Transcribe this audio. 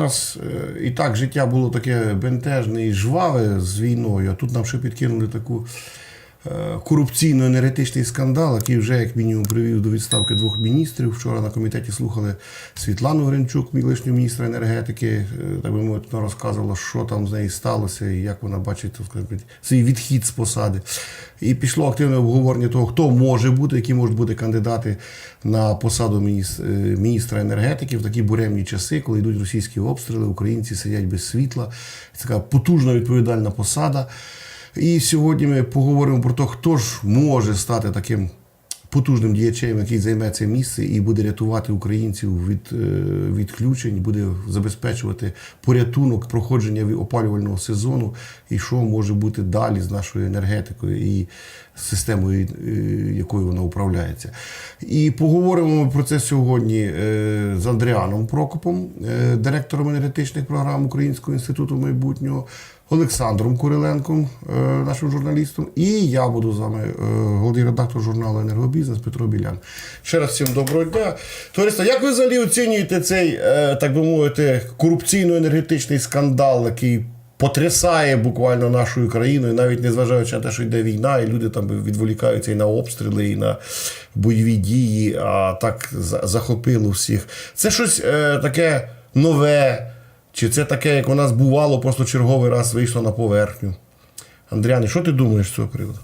нас е, і так життя було таке бентежне і жваве з війною, а тут нам ще підкинули таку корупційно-енергетичний скандал, який вже як мінімум привів до відставки двох міністрів. Вчора на комітеті слухали Світлану Гринчук, колишнього міністра енергетики, е, так би мовити, розказувала, що там з нею сталося і як вона бачить сказати, свій відхід з посади. І пішло активне обговорення того, хто може бути, які можуть бути кандидати на посаду міністра, міністра енергетики в такі буремні часи, коли йдуть російські обстріли, українці сидять без світла. Це така потужна відповідальна посада. І сьогодні ми поговоримо про те, хто ж може стати таким потужним діячем, який займе це місце і буде рятувати українців від е, відключень, буде забезпечувати порятунок проходження опалювального сезону, і що може бути далі з нашою енергетикою і системою, е, якою вона управляється. І поговоримо ми про це сьогодні е, з Андріаном Прокопом, директором енергетичних програм Українського інституту майбутнього. Олександром Куриленком, е, нашим журналістом, і я буду з вами, е, головний редактор журналу Енергобізнес Петро Білян. Ще раз всім доброго дня. Товариство, як ви взагалі оцінюєте цей, е, так би мовити, корупційно-енергетичний скандал, який потрясає буквально нашою країною, навіть незважаючи на те, що йде війна, і люди там відволікаються і на обстріли, і на бойові дії, а так захопило всіх. Це щось таке нове. Чи це таке, як у нас бувало, просто черговий раз вийшло на поверхню? Андріане, що ти думаєш з цього приводу?